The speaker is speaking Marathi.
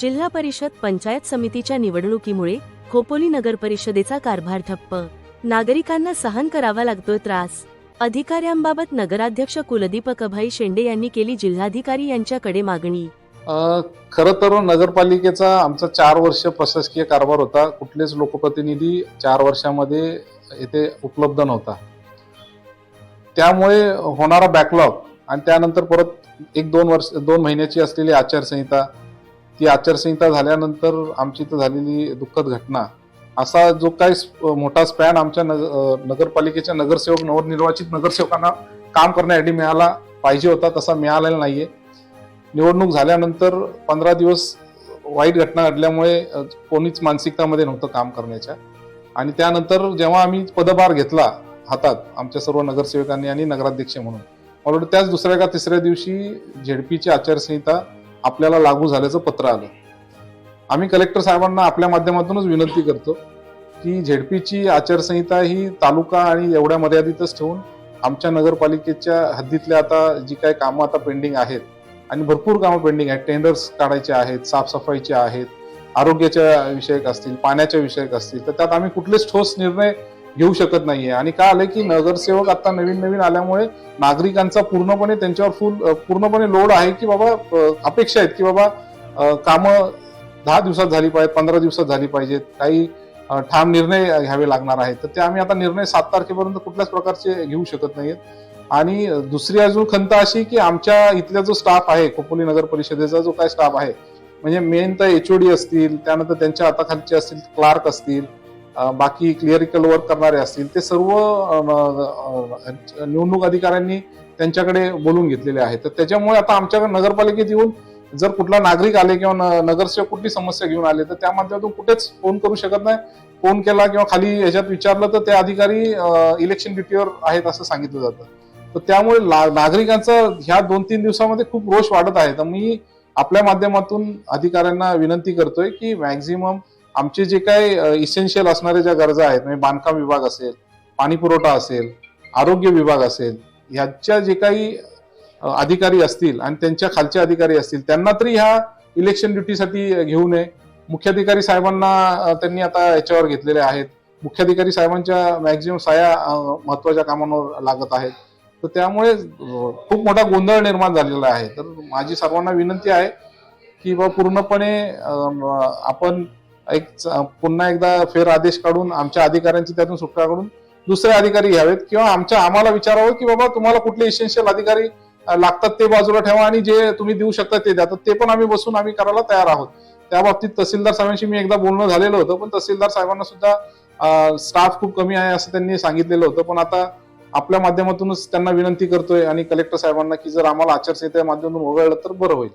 जिल्हा परिषद पंचायत समितीच्या निवडणुकीमुळे खोपोली नगर परिषदेचा कारभार ठप्प. नागरिकांना सहन करावा लागतोय त्रास. अधिकाऱ्यांबाबत नगराध्यक्ष कुलदीपक अभय शेंडे यांनी केली जिल्हाधिकारी यांच्याकडे मागणी. खर खरं तर नगरपालिकेचा आमचा चार वर्ष प्रशासकीय कारभार होता. कुठलेच लोकप्रतिनिधी चार वर्षामध्ये येथे उपलब्ध नव्हता. त्यामुळे होणारा बॅकलॉग आणि त्यानंतर परत एक दोन वर्ष दोन महिन्याची असलेली आचारसंहिता ती आचारसंहिता झाल्यानंतर आमची इथं झालेली दुःखद घटना असा जो काही स्प- मोठा स्पॅन आमच्या नग नगरपालिकेच्या नगरसेवक नवनिर्वाचित नगरसेवकांना काम करण्यासाठी मिळाला पाहिजे होता तसा मिळालेला नाहीये. निवडणूक झाल्यानंतर पंधरा दिवस वाईट घटना घडल्यामुळे कोणीच मानसिकतामध्ये नव्हतं काम करण्याच्या. आणि त्यानंतर जेव्हा आम्ही पदभार घेतला हातात आमच्या सर्व नगरसेवकांनी आणि नगराध्यक्ष म्हणून मला त्याच दुसऱ्या का तिसऱ्या दिवशी झेडपीची आचारसंहिता आपल्याला लागू झाल्याचं पत्र आलं. आम्ही कलेक्टर साहेबांना आपल्या माध्यमातूनच विनंती करतो की झेडपीची आचारसंहिता ही तालुका आणि एवढ्या मर्यादितच ठेवून आमच्या नगरपालिकेच्या हद्दीतल्या आता जी काही कामं आता पेंडिंग आहेत आणि भरपूर कामं पेंडिंग आहेत. टेंडर्स काढायचे आहेत साफसफाईचे आहेत आरोग्याच्या विषयक असतील पाण्याच्या विषयक असतील तर त्यात आम्ही कुठलेच ठोस निर्णय घेऊ शकत नाहीये. आणि काय आलंय की नगरसेवक आता नवीन नवीन आल्यामुळे नागरिकांचा पूर्णपणे त्यांच्यावर फुल पूर्णपणे लोड आहे की बाबा अपेक्षा आहेत की बाबा कामं दहा दिवसात झाली पाहिजेत पंधरा दिवसात झाली पाहिजेत. काही ठाम निर्णय घ्यावे लागणार आहेत. तर ते आम्ही आता निर्णय सात तारखेपर्यंत कुठल्याच प्रकारचे घेऊ शकत नाहीत आणि दुसरी अजून खंत अशी की आमच्या इथला जो स्टाफ आहे खोपोली नगर परिषदेचा जो काय स्टाफ आहे म्हणजे मेन तर एचओडी असतील त्यानंतर त्यांच्या हाताखालचे असतील क्लार्क असतील बाकी क्लिअरिकल वर्क करणारे असतील ते सर्व निवडणूक अधिकाऱ्यांनी त्यांच्याकडे बोलून घेतलेले आहेत. तर त्याच्यामुळे आता आमच्याकडे नगरपालिकेत येऊन जर कुठला नागरिक आले किंवा न- नगरसेवक कुठली समस्या घेऊन आले तर त्या माध्यमातून कुठेच फोन करू शकत नाही. फोन केला किंवा खाली याच्यात विचारलं तर ते अधिकारी इलेक्शन ड्युटीवर आहेत असं सांगितलं जातं. तर त्यामुळे ला- नागरिकांचा ह्या दोन तीन दिवसामध्ये खूप रोष वाढत आहे. तर मी आपल्या माध्यमातून अधिकाऱ्यांना विनंती करतोय की मॅक्झिमम आमचे जे काही इसेन्शियल असणाऱ्या ज्या गरजा आहेत म्हणजे बांधकाम विभाग असेल पाणी पुरवठा असेल आरोग्य विभाग असेल ह्याच्या जे काही अधिकारी असतील आणि त्यांच्या खालचे अधिकारी असतील त्यांना तरी ह्या इलेक्शन ड्युटीसाठी घेऊ नये. मुख्याधिकारी साहेबांना त्यांनी आता याच्यावर घेतलेले आहेत. मुख्याधिकारी साहेबांच्या मॅक्झिमम साया महत्त्वाच्या कामांवर लागत आहेत. तर त्यामुळे खूप मोठा गोंधळ निर्माण झालेला आहे. तर माझी सर्वांना विनंती आहे की बा पूर्णपणे आपण एक पुन्हा एकदा फेर आदेश काढून आमच्या अधिकाऱ्यांची त्यातून सुटका करून दुसरे अधिकारी घ्यावेत किंवा आमच्या आम्हाला विचारावं की बाबा तुम्हाला कुठले इसेन्शियल अधिकारी लागतात ते बाजूला ठेवा आणि जे तुम्ही देऊ शकता ते द्या. तर ते पण आम्ही बसून आम्ही करायला तयार आहोत. त्या बाबतीत तहसीलदार साहेबांशी मी एकदा बोलणं झालेलं होतं पण तहसीलदार साहेबांना सुद्धा स्टाफ खूप कमी आहे असं त्यांनी सांगितलेलं होतं. पण आता आपल्या माध्यमातूनच त्यांना विनंती करतोय आणि कलेक्टर साहेबांना की जर आम्हाला आचारसंहिता माध्यमातून वगळलं तर बरं होईल.